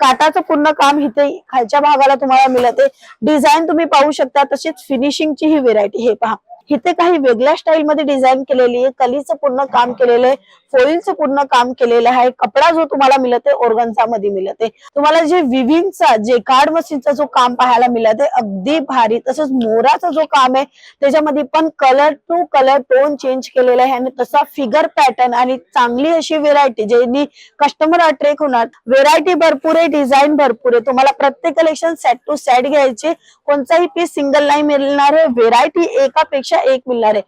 काटाचं पूर्ण काम इथे खालच्या भागाला तुम्हाला मिळते. डिझाईन तुम्ही पाहू शकता तसेच फिनिशिंगची ही व्हेरायटी हे पहा. इथे काही वेगळ्या स्टाईल मध्ये डिझाईन केलेली आहे. कलीचं पूर्ण काम केलेलं आहे. फोईलचं पूर्ण काम केलेलं आहे. कपडा जो तुम्हाला मिळत आहे ओरगनचा मध्ये मिळत आहे तुम्हाला जे विविंगचा जे कार्ड मशीनचा जो काम पाहायला मिळते अगदी भारी. तसंच मोराचा जो काम आहे त्याच्यामध्ये पण colour to colour tone change केलेला आहे. आणि तसा फिगर पॅटर्न आणि चांगली अशी व्हेरायटी ज्यांनी कस्टमर अट्रॅक्ट होणार व्हेरायटी भरपूर आहे डिझाईन भरपूर आहे. तुम्हाला प्रत्येक कलेक्शन सेट टू सेट घ्यायचे. कोणताही पीस सिंगल नाही मिळणार आहे. व्हेरायटी एकापेक्षा एक मिळणार आहे.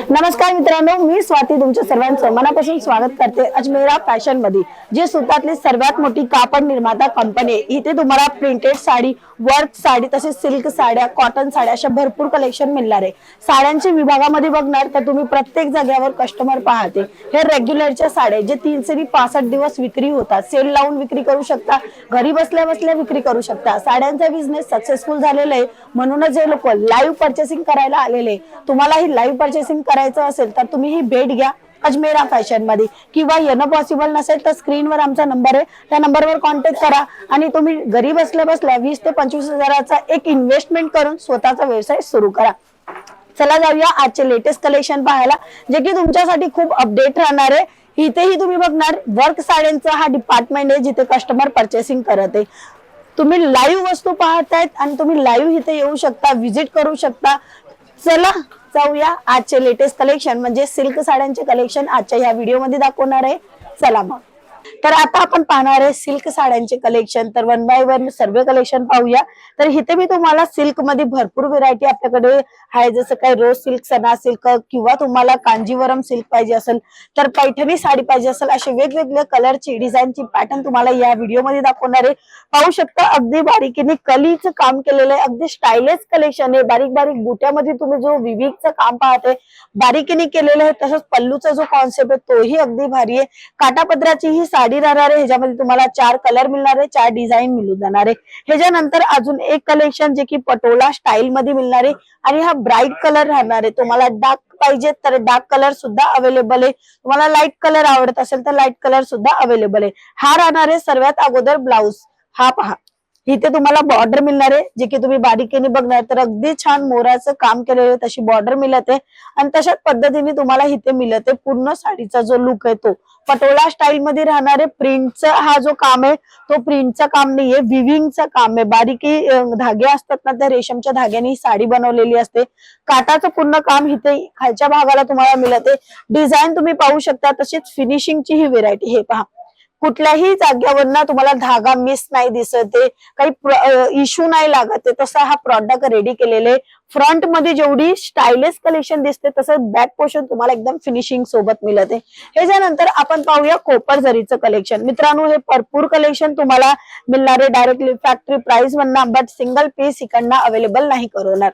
नमस्कार मित्रांनो मी स्वाती तुमच्या सर्वांचं मनापासून स्वागत करते अजमेरा फॅशनमध्ये जे सुतातली सर्वात मोठी कापड निर्माता कंपनी आहे. इथे तुम्हाला प्रिंटेड साडी वर्क साडी तसेच सिल्क साड्या कॉटन साड्या अशा भरपूर कलेक्शन मिळणार आहे. साड्यांच्या विभागामध्ये बघणार तर तुम्ही प्रत्येक जागेवर कस्टमर पाहते. हे रेग्युलरच्या साड्या जे तीनशे ते पासष्ट दिवस विक्री होतात. सेल लावून विक्री करू शकता घरी बसल्या बसल्या विक्री करू शकता. साड्यांचा बिझनेस सक्सेसफुल झालेला आहे. म्हणूनच हे लोक लाईव्ह पर्चेसिंग करायला आलेले तुम्हाला ही लाईव्ह पर्चेसिंग करायचं असेल तर तुम्ही ही भेट घ्या अजमेरा फॅशनमध्ये. किंवा येणं पॉसिबल नसेल तर स्क्रीनवर आमचा नंबर आहे. त्या नंबरवर कॉन्टॅक्ट करा. आणि तुम्ही घरी बसल्या बसल्या वीस ते पंचवीस हजाराचा एक इन्व्हेस्टमेंट करून स्वतःचा व्यवसाय सुरू करा. चला जाऊया आजचे लेटेस्ट कलेक्शन पाहायला जे की तुमच्यासाठी खूप अपडेट राहणार आहे. इथेही तुम्ही बघणार वर्क साड्यांचा हा डिपार्टमेंट आहे जिथे कस्टमर परचेसिंग करत आहे. तुम्ही लाईव्ह वस्तू पाहतायत आणि तुम्ही लाईव्ह इथे येऊ शकता व्हिजिट करू शकता. चला जाऊया आजचे लेटेस्ट कलेक्शन म्हणजे सिल्क साड्यांचे कलेक्शन आजच्या ह्या व्हिडिओमध्ये दाखवणार आहे. चला मग. तर आता आपण पाहणार आहे सिल्क साड्यांचे कलेक्शन तर वन बाय वन सर्व कलेक्शन पाहूया. तर इथे मी तुम्हाला सिल्कमध्ये भरपूर व्हेरायटी आपल्याकडे आहे. जसं काही रोज सिल्क सना सिल्क किंवा तुम्हाला कांजीवरम सिल्क पाहिजे असेल तर पैठणी साडी पाहिजे असेल असे वेगवेगळ्या कलरची डिझाईनची पॅटर्न तुम्हाला या व्हिडिओमध्ये दाखवणार आहे. पाहू शकता अगदी बारीकीने कलीचं काम केलेलं आहे. अगदी स्टायलेस कलेक्शन आहे. बारीक बारीक बुट्यामध्ये तुम्ही जो विविकचं काम पाहते बारीकीने केलेलं आहे. तसंच पल्लूचा जो कॉन्सेप्ट आहे तोही अगदी भारी आहे. काटापदराची ही साडी राहणार आहे ह्याच्यामध्ये तुम्हाला चार कलर मिळणार आहे चार डिझाईन मिळून जाणार आहे. ह्याच्यानंतर अजून एक कलेक्शन जे की पटोला स्टाईल मध्ये मिळणार आहे आणि हा ब्राईट कलर राहणार आहे. तुम्हाला डार्क पाहिजे तर डार्क कलर सुद्धा अवेलेबल आहे. तुम्हाला लाइट कलर आवडत असेल तर लाइट कलर सुद्धा अवेलेबल आहे. हा राहणार आहे सर्वात अगोदर ब्लाऊज हा पहा. इथे तुम्हाला बॉर्डर मिळणार आहे. जे की तुम्ही बारीकीने बघणार तर अगदी छान मोराचं काम केलेलं आहे. तशी बॉर्डर मिळत आहे. आणि तशाच पद्धतीने तुम्हाला इथे मिळत आहे पूर्ण साडीचा जो लुक आहे तो. पटोला स्टाईल मध्ये राहणारे प्रिंटचा हा जो काम आहे तो प्रिंटचा काम नाहीये विविंगचा काम आहे. बारीकी धागे असतात ना त्या रेशमच्या धाग्याने साडी बनवलेली असते. काटाचं पूर्ण काम इथे खालच्या भागाला तुम्हाला मिळत आहे. डिझाईन तुम्ही पाहू शकता तशीच फिनिशिंगची ही व्हेरायटी हे पहा. कुठल्याही जाग्यावरनं तुम्हाला धागा मिस नाही दिसत आहे काही इश्यू नाही लागत आहे तसा हा प्रॉडक्ट रेडी केलेले. फ्रंटमध्ये जेवढी स्टायलिश कलेक्शन दिसते तसं बॅक पोर्शन तुम्हाला एकदम फिनिशिंग सोबत मिळत. आहे ह्याच्यानंतर आपण पाहूया कोपर जरीचं कलेक्शन मित्रांनो हे भरपूर कलेक्शन तुम्हाला मिळणार आहे डायरेक्टली फॅक्टरी प्राइस म्हणणार बट सिंगल पीस इकडनं अवेलेबल नाही करवणार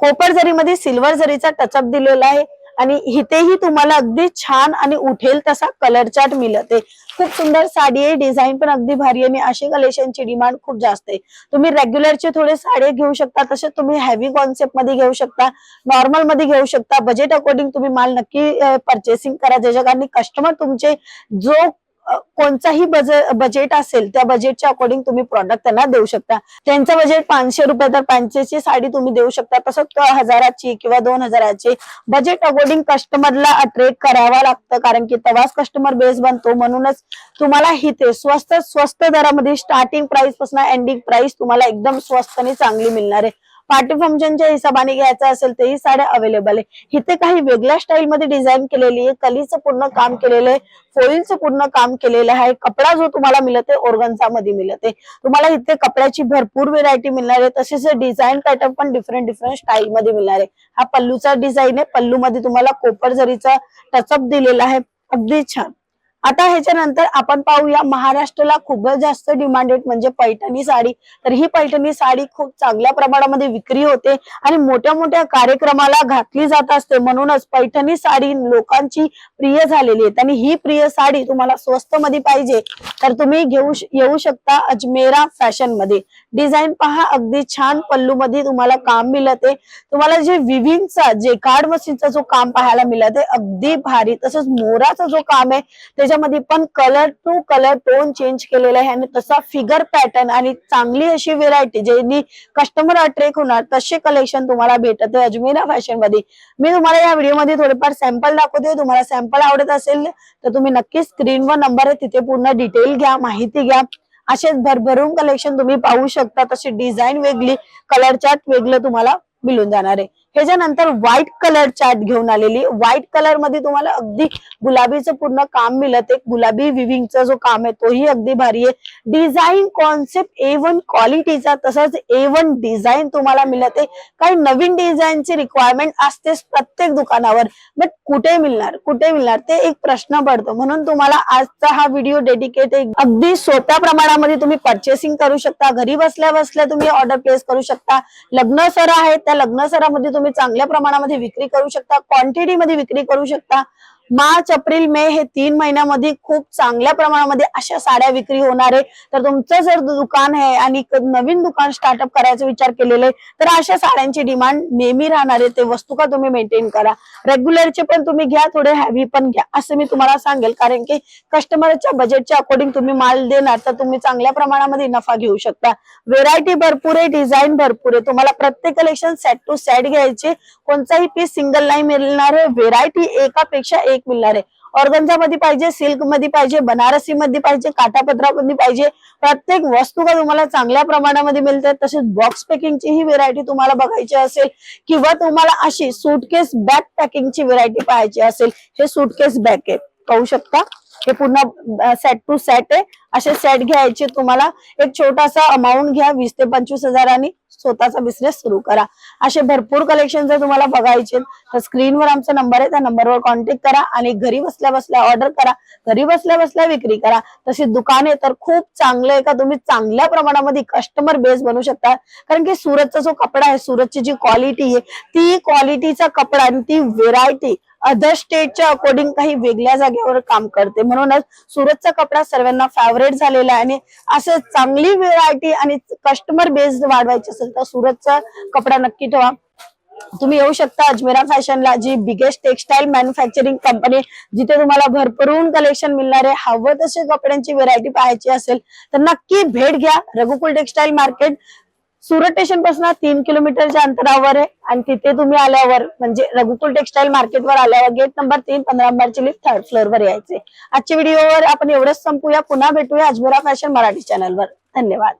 कोपर जरीमध्ये सिल्वर जरीचा टचअप दिलेला आहे आणि इथेही तुम्हाला अगदी छान आणि उठेल तसा कलर चार्ट मिळत. आहे खूप सुंदर साडी आहे डिझाईन पण अगदी भारी आहे. आणि अशी कलेक्शनची डिमांड खूप जास्त आहे. तुम्ही रेग्युलरचे थोडे साडे घेऊ शकता तसेच तुम्ही हेवी कॉन्सेप्टमध्ये घेऊ शकता नॉर्मलमध्ये घेऊ शकता. बजेट अकॉर्डिंग तुम्ही माल नक्की परचेसिंग करा. ज्याच्या कारण कस्टमर तुमचे जो कोणताही बजेट असेल त्या बजेटच्या अकॉर्डिंग तुम्ही प्रॉडक्ट त्यांना देऊ शकता. त्यांचं बजेट पाचशे रुपये तर पाचशेची साडी तुम्ही देऊ शकता. तसंच हजाराची किंवा दोन हजाराची बजेट अकॉर्डिंग कस्टमरला अट्रॅक्ट करावं लागतं. कारण की तेव्हाच कस्टमर बेस बनतो. म्हणूनच तुम्हाला इथे स्वस्त स्वस्त दरामध्ये स्टार्टिंग प्राइसपासून एंडिंग प्राइस तुम्हाला एकदम स्वस्त आणि चांगली मिळणार आहे. पार्टी फंक्शनच्या हिशोबाने घ्यायचं असेल तेही साड्या अवेलेबल आहे. इथे काही वेगळ्या स्टाईल मध्ये डिझाईन केलेली आहे. कलीचं पूर्ण काम केलेलं आहे. फोईलचं पूर्ण काम केलेलं आहे. कपडा जो तुम्हाला मिळते ऑर्गन्झा मध्ये मिळते तुम्हाला इथे कपड्याची भरपूर व्हेरायटी मिळणार आहे. तसेच डिझाईन पॅटर्न पण डिफरंट डिफरंट स्टाईल मध्ये मिळणार आहे. हा पल्लूचा डिझाईन आहे. पल्लू मध्ये तुम्हाला कोपर जरीचा टचअप दिलेला आहे. अगदी छान. आता ह्याच्यानंतर आपण पाहूया महाराष्ट्राला खूपच जास्त डिमांडेड म्हणजे पैठणी साडी. तर ही पैठणी साडी खूप चांगल्या प्रमाणामध्ये विक्री होते आणि मोठ्या मोठ्या कार्यक्रमाला घातली जात असते. म्हणूनच पैठणी साडी लोकांची प्रिय झालेली आहे आणि ही प्रिय साडी तुम्हाला स्वस्त मध्ये पाहिजे तर तुम्ही घेऊ येऊ शकता अजमेरा फॅशनमध्ये डिझाईन पहा अगदी छान पल्लू मध्ये तुम्हाला काम मिळते. तुम्हाला जे विविंगचा जे कार्ड मशीनचा जो काम पाहायला मिळत अगदी भारी. तसंच मोराचा जो काम आहे त्याच्यामध्ये पण colour to colour tone change केलेला आहे. आणि तसा फिगर पॅटर्न आणि चांगली अशी व्हेरायटी ज्यांनी कस्टमर अट्रॅक्ट होणार तसे कलेक्शन तुम्हाला भेटत आहे अजमेरा फॅशनमध्ये. मी तुम्हाला या व्हिडिओमध्ये थोडेफार सॅम्पल दाखवते. तुम्हाला सॅम्पल आवडत असेल तर तुम्ही नक्की स्क्रीनवर नंबर आहे तिथे पूर्ण डिटेल घ्या माहिती घ्या. असेच भरभरून कलेक्शन तुम्ही पाहू शकता. तशी डिझाईन वेगळी कलर चार्ट वेगळं तुम्हाला मिळून जाणार आहे. ह्याच्यानंतर व्हाईट कलर चार्ट घेऊन आलेली. व्हाईट कलरमध्ये तुम्हाला अगदी गुलाबीचं पूर्ण काम मिळत. आहे गुलाबी विविंगचा जो काम आहे तोही अगदी भारी आहे. डिझाईन कॉन्सेप्ट ए वन क्वालिटीचा तसंच ए वन डिझाईन तुम्हाला मिळत. आहे काही नवीन डिझाईनची रिक्वायरमेंट असतेच प्रत्येक दुकानावर. बट कुठे मिळणार? कुठे मिळणार? ते एक प्रश्न पडतो. म्हणून तुम्हाला आजचा हा व्हिडिओ डेडिकेट अगदी सोप्या प्रमाणामध्ये तुम्ही परचेसिंग करू शकता. घरी बसल्या बसल्या तुम्ही ऑर्डर प्लेस करू शकता. लग्न सर आहे त्या लग्न सरामध्ये तुम्ही तुम्ही चांगल्या प्रमाणामध्ये विक्री करू शकता क्वांटिटी मध्ये विक्री करू शकता. मार्च एप्रिल मे हे तीन महिन्यामध्ये खूप चांगल्या प्रमाणामध्ये अशा साड्या विक्री होणार आहे. तर तुमचं जर दुकान आहे आणि नवीन दुकान स्टार्टअप करायचा विचार केलेला आहे तर अशा साड्यांची डिमांड नेहमी राहणार आहे. ते वस्तू का तुम्ही मेंटेन करा? रेग्युलरचे पण तुम्ही घ्या थोडे हॅवी पण घ्या असं मी तुम्हाला सांगेल. कारण की कस्टमरच्या बजेटच्या अकॉर्डिंग तुम्ही माल देणार तर तुम्ही चांगल्या प्रमाणामध्ये नफा घेऊ शकता. व्हेरायटी भरपूर आहे डिझाईन भरपूर आहे. तुम्हाला प्रत्येक कलेक्शन सेट टू सेट घ्यायचे. कोणताही पीस सिंगल नाही मिळणार आहे. व्हेरायटी एकापेक्षा एक मिळणार आहे. ऑर्गनचा मध्ये पाहिजे सिल्कमध्ये पाहिजे बनारसी मध्ये पाहिजे काटापत्रामध्ये पाहिजे. प्रत्येक वस्तू का तुम्हाला चांगल्या प्रमाणामध्ये मिळतात तसेच बॉक्स पॅकिंगची ही व्हेरायटी तुम्हाला बघायची असेल किंवा तुम्हाला अशी सुटकेस बॅग पॅकिंगची व्हेरायटी पाहायची असेल हे सुटकेस बॅग आहे. पाहू शकता? हे पूर्ण सेट टू सेट आहे. असे सेट घ्यायचे तुम्हाला. एक छोटासा अमाऊंट घ्या वीस ते पंचवीस हजारांनी स्वतःचा बिझनेस सुरू करा. असे भरपूर कलेक्शन जर तुम्हाला बघायचे तर स्क्रीनवर आमचा नंबर आहे. त्या नंबरवर कॉन्टॅक्ट करा आणि घरी बसल्या बसल्या ऑर्डर करा. घरी बसल्या बसल्या विक्री करा. तशी दुकाने तर खूप चांगलं आहे का? तुम्ही चांगल्या प्रमाणामध्ये कस्टमर बेस बनवू शकता. कारण की सुरतचा जो कपडा आहे सुरतची जी क्वालिटी आहे ती क्वालिटीचा कपडा आणि ती व्हेरायटी अदर स्टेटच्या अकॉर्डिंग काही वेगळ्या जागेवर काम करते. म्हणूनच सुरतचा कपडा सर्वांना फेवरेट झालेला आहे. आणि असं चांगली व्हेरायटी आणि कस्टमर बेस वाढवायची असेल तर सुरतचा कपडा नक्की ठेवा. तुम्ही येऊ शकता अजमेरा फॅशनला जी बिगेस्ट टेक्सटाईल मॅन्युफॅक्चरिंग कंपनी जिथे तुम्हाला भरभरून कलेक्शन मिळणार आहे हवं तसे कपड्यांची व्हेरायटी पाहायची असेल तर नक्की भेट घ्या. रघुकुल टेक्सटाईल मार्केट सुरत स्टेशनपासून तीन किलोमीटरच्या अंतरावर आहे. आणि तिथे तुम्ही आल्यावर म्हणजे रघुकुल टेक्सटाईल मार्केटवर आल्यावर गेट नंबर तीन पंधरा नंबरची लिफ्ट थर्ड फ्लोर वर यायचे आजच्या व्हिडिओवर आपण एवढंच संपूया. पुन्हा भेटूया अजमेरा फॅशन मराठी चॅनलवर धन्यवाद.